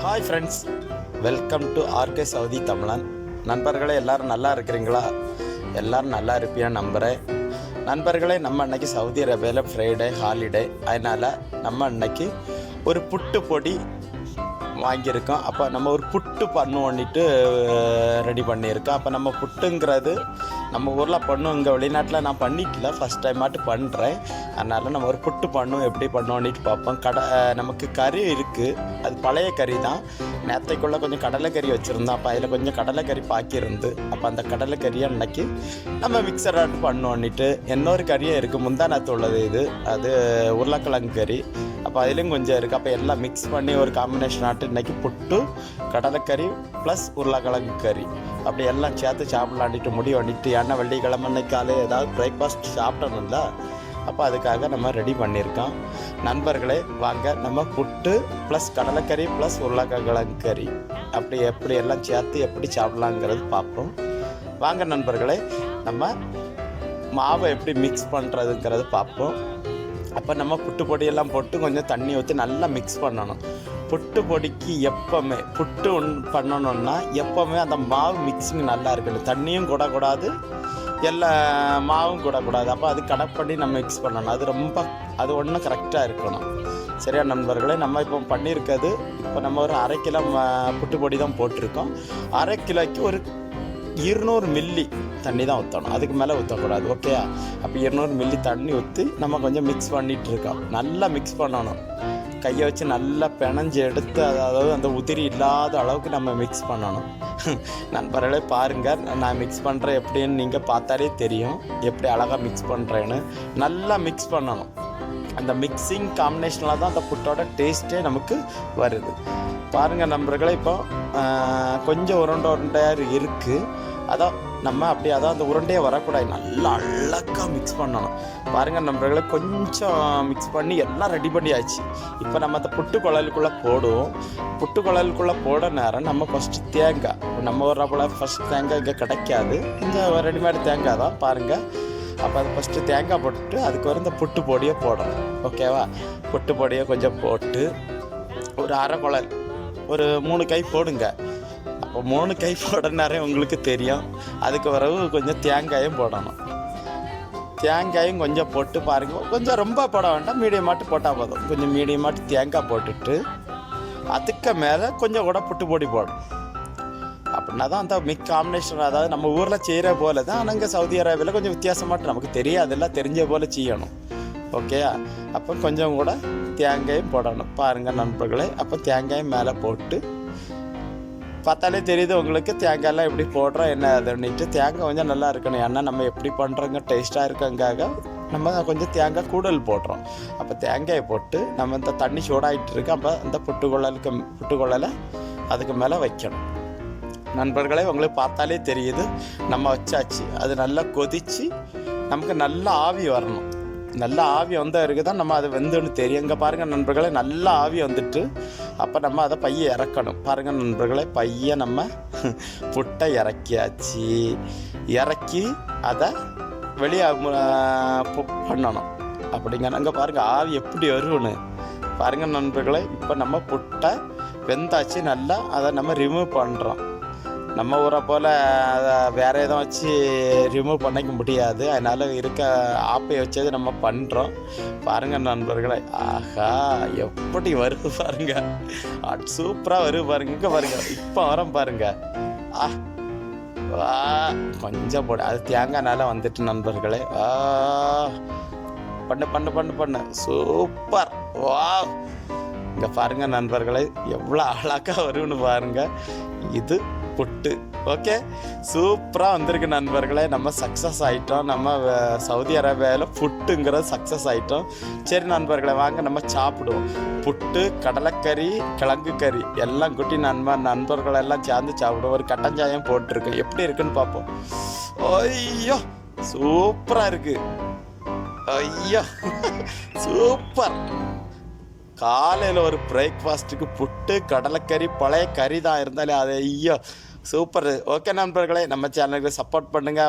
Hi friends welcome to R K Saudi Tamilan நண்பர்களே எல்லாரும் நல்லா இருக்கிறீங்களா? எல்லாரும் நல்லா இருப்பியா நம்புகிறேன் நண்பர்களே நம்ம அன்னைக்கு சவுதி அரேபியாவில் ஃப்ரைடே ஹாலிடே அதனால் நம்ம அன்னைக்கு ஒரு புட்டு பொடி வாங்கியிருக்கோம். அப்போ நம்ம ஒரு புட்டு பண்ணுவோன்னிட்டு ரெடி பண்ணியிருக்கோம். அப்போ நம்ம புட்டுங்கிறது நம்ம ஊரில் பண்ணும் இங்கே வெளிநாட்டில் நான் பண்ணிக்கல. ஃபஸ்ட் டைம் பண்ணுறேன் அதனால் நம்ம ஒரு புட்டு பண்ணும் எப்படி பண்ணுவோன்னிட்டு பார்ப்போம். கடை நமக்கு கறி இருக்குது அது பழைய கறி தான். நேரத்தைக்குள்ளே கொஞ்சம் கடலைக்கறி வச்சுருந்தோம். அப்போ அதில் கொஞ்சம் கடலைக்கறி பாக்கியிருந்து அப்போ அந்த கடலைக்கறியை அன்னைக்கு நம்ம மிக்சர் ஆட்டு பண்ணுவோன்னிட்டு இன்னொரு கறியும் இருக்குது முந்தானத்து உள்ளது இது. அது உருளைக்கிழங்கு கறி. அப்போ அதிலும் கொஞ்சம் இருக்குது அப்போ எல்லாம் மிக்ஸ் பண்ணி ஒரு காம்பினேஷன் ஆட்டு இன்னைக்கு புட்டு கடலைக்கறி ப்ளஸ் உருளைக்கிழங்கு கறி. அப்படி எல்லாம் சேர்த்து சாப்பிடலாண்டிட்டு முடி பண்ணிட்டு ஏன்னா வெள்ளிக்கிழமை இன்னைக்காலே ஏதாவது பிரேக்ஃபாஸ்ட் சாப்பிட்டணும்ல அப்போ அதுக்காக நம்ம ரெடி பண்ணியிருக்கோம். நண்பர்களே வாங்க நம்ம புட்டு ப்ளஸ் கடலைக்கறி ப்ளஸ் உருளைக்கிழங்கு கறி. அப்படி எப்படி எல்லாம் சேர்த்து எப்படி சாப்பிடலாங்கிறது பார்ப்போம். வாங்க நண்பர்களே நம்ம மாவை எப்படி மிக்ஸ் பண்ணுறதுங்கிறது பார்ப்போம். அப்போ நம்ம புட்டு பொடியெல்லாம் போட்டு கொஞ்சம் தண்ணி ஊற்றி நல்லா மிக்ஸ் பண்ணணும். புட்டு பொடிக்கு எப்போவுமே புட்டு ஒன் பண்ணணுன்னா எப்போவுமே அந்த மாவு மிக்சிங் நல்லா இருக்கணும். தண்ணியும் கூடக்கூடாது எல்லா மாவும் கூடக்கூடாது. அப்போ அது கனெக்ட் பண்ணி நம்ம மிக்ஸ் பண்ணணும். அது ரொம்ப அது ஒன்றும் கரெக்டாக இருக்கணும். சரியா நண்பர்களே நம்ம இப்போ பண்ணியிருக்கிறது இப்போ நம்ம ஒரு அரை கிலோ புட்டு பொடி தான் போட்டிருக்கோம். அரை கிலோக்கு ஒரு இருநூறு மில்லி தண்ணி தான் ஊற்றணும் அதுக்கு மேலே ஊற்றக்கூடாது ஓகே அப்போ இருநூறு மில்லி தண்ணி ஊற்றி நம்ம கொஞ்சம் மிக்ஸ் பண்ணிகிட்டு இருக்கோம் நல்லா மிக்ஸ் பண்ணணும். கையை வச்சு நல்லா பிணைஞ்சு எடுத்து அதாவது அந்த உதிரி இல்லாத அளவுக்கு நம்ம மிக்ஸ் பண்ணணும். நண்பர்களே பாருங்கள் நான் மிக்ஸ் பண்ணுறேன் எப்படின்னு நீங்கள் பார்த்தாலே தெரியும். எப்படி அழகாக மிக்ஸ் பண்ணுறேன்னு நல்லா மிக்ஸ் பண்ணணும். அந்த மிக்சிங் காம்பினேஷனில் தான் அந்த புட்டோட டேஸ்ட்டே நமக்கு வருது. பாருங்கள் நண்பர்களே இப்போ கொஞ்சம் உருண்டை உருண்டையாக இருக்குது அதான் நம்ம அப்படியே அதான் அந்த உருண்டையே வரக்கூடாது. நல்லா அழகாக மிக்ஸ் பண்ணணும். பாருங்கள் நம்மளை கொஞ்சம் மிக்ஸ் பண்ணி எல்லாம் ரெடி பண்ணியாச்சு. இப்போ நம்ம அந்த புட்டு குழலுக்குள்ளே போடுவோம். புட்டு குழலுக்குள்ளே போட நேரம் நம்ம ஃபஸ்ட்டு தேங்காய். நம்ம ஒரு போல் ஃபஸ்ட் தேங்காய் இங்கே கிடைக்காது. இங்கே ரெடிமேட் தேங்காய் தான் பாருங்கள் அப்போ அது ஃபஸ்ட்டு தேங்காய் போட்டுட்டு அதுக்கு வர இந்த புட்டு பொடியை போடணும். ஓகேவா புட்டு பொடியை கொஞ்சம் போட்டு ஒரு அரை குழல் ஒரு மூணு கை போடுங்க. அப்போ மூணு கை போடனாரே உங்களுக்கு தெரியும். அதுக்கு பிறகு கொஞ்சம் தேங்காயும் போடணும். தேங்காயும் கொஞ்சம் போட்டு பாருங்கள் கொஞ்சம் ரொம்ப போட வேண்டாம். மீடியமாட்டு போட்டால் போதும். கொஞ்சம் மீடியமாட்டு தேங்காய் போட்டுட்டு அதுக்கு மேலே கொஞ்சம் கூட புட்டு பொடி போடணும். அப்படின்னா தான் அந்த மிக் காம்பினேஷன் அதாவது நம்ம ஊரில் செய்கிற போல தான் ஆனால் இங்கே சவுதி அரேபியாவில் கொஞ்சம் வித்தியாசமாட்டு நமக்கு தெரியாதெல்லாம் தெரிஞ்ச போல் செய்யணும். ஓகே அப்போ கொஞ்சம் கூட தேங்காயும் போடணும். பாருங்கள் நண்பர்களே. அப்போ தேங்காயும் மேலே போட்டு பார்த்தாலே தெரியுது உங்களுக்கு. தேங்காயெல்லாம் எப்படி போடுறோம் என்ன அதுன்னுட்டு. தேங்காய் கொஞ்சம் நல்லா இருக்கணும். ஏன்னா நம்ம எப்படி பண்ணுறோங்க டேஸ்ட்டாக இருக்கங்காக நம்ம கொஞ்சம் தேங்காய் கூடல் போடுறோம். அப்போ தேங்காயை போட்டு நம்ம இந்த தண்ணி சூடாகிட்டு இருக்கு. அப்போ இந்த புட்டுக்குழலுக்கு புட்டுக்குழலை அதுக்கு மேலே வைக்கணும். நண்பர்களே உங்களுக்கு பார்த்தாலே தெரியுது. நம்ம வச்சாச்சு. அது நல்லா கொதித்து நமக்கு நல்ல ஆவி வரணும். நல்ல ஆவி வந்த வரைக்கும் தான் நம்ம அது வெந்துன்னு தெரியும். இங்கே பாருங்கள் நண்பர்களே நல்ல ஆவி வந்துட்டு அப்போ நம்ம அதை பைய இறக்கணும். பாருங்கள் நண்பர்களே பைய நம்ம புட்டை இறக்கியாச்சு. இறக்கி அதை வெளியே பண்ணணும். அப்படிங்க அங்கே பாருங்கள் ஆவி எப்படி வரும்னு. பாருங்கள் நண்பர்களே இப்போ நம்ம புட்டை வெந்தாச்சு நல்லா அதை நம்ம ரிமூவ் பண்ணுறோம் நம்ம ஊரை போல் அதை வேற எதுவும் வச்சு ரிமூவ் பண்ணிக்க முடியாது. அதனால் இருக்க ஆப்பை வச்சது நம்ம பண்ணுறோம் பாருங்கள் நண்பர்களே ஆஹா எப்படி வருது பாருங்க. சூப்பராக வருது பாருங்க. இங்கே பாருங்க இப்போ வரோம் பாருங்க. ஆ வா கொஞ்சம் போடு. அது தேங்காய்னால வந்துட்டு நண்பர்களே. ஆ பண்ணு பண்ணு பண்ணு பண்ணு. சூப்பர். வா இங்கே பாருங்க நண்பர்களே எவ்வளோ அழகா வரும்னு பாருங்கள் இது புட்டு. ஓகே சூப்பராக வந்திருக்கு நண்பர்களே. நம்ம சக்ஸஸ் ஆகிட்டோம் நம்ம சவுதி அரேபியாவில் புட்டுங்கிறது சக்ஸஸ் ஆகிட்டோம் சரி நண்பர்களை வாங்க நம்ம சாப்பிடுவோம். புட்டு கடலைக்கறி கிழங்கு கறி எல்லாம் குட்டி நண்பர் நண்பர்களெல்லாம் சேர்ந்து சாப்பிடுவோம். ஒரு கட்டஞ்சாயம் போட்டிருக்கு. எப்படி இருக்குன்னு பார்ப்போம். ஐயோ! சூப்பராக இருக்குது ஐயோ! சூப்பர் காலையில் ஒரு பிரேக்ஃபாஸ்ட்டுக்கு புட்டு கடலைக்கறி பழைய கறி தான் இருந்தாலே அது ஐயோ சூப்பர் ஓகே நண்பர்களே நம்ம சேனலுக்கு சப்போர்ட் பண்ணுங்கள்